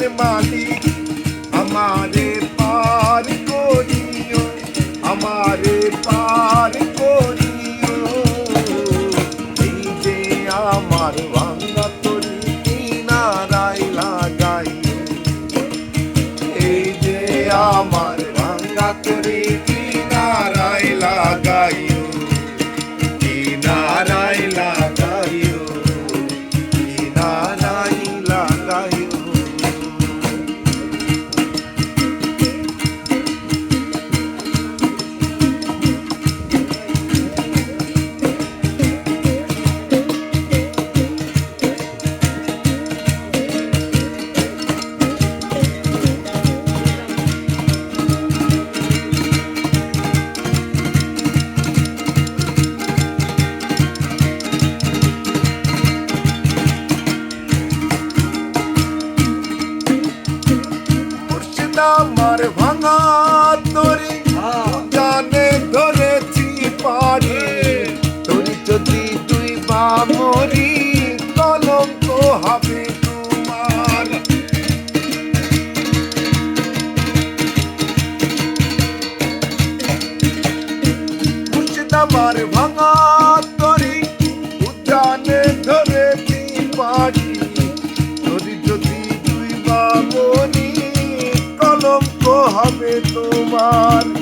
in my আমার ভাঙা তরি উঠানে ধরে পাড়ি। যদি যদি দুই বাবনি কলঙ্ক হবে তোমার।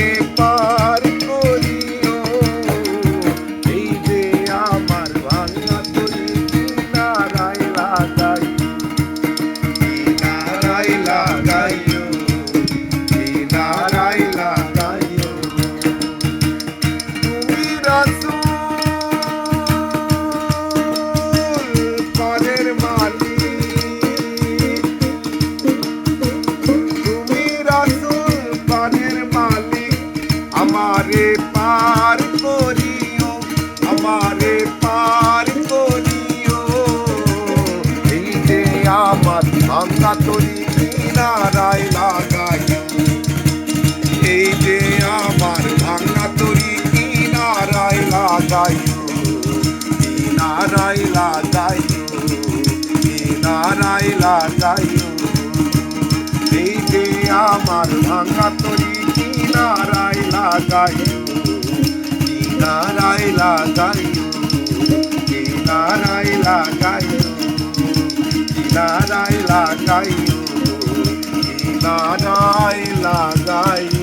লাগাইও কিনারায় লাগাইও কিনারায় লাগাইও এই যে আমার ভাঙা তরি কিনারায় লাগাইও কিনারায় লাগাইও কিনারায় লাগাইও কিনারায় লাগাইও কিনারায় লাগাইও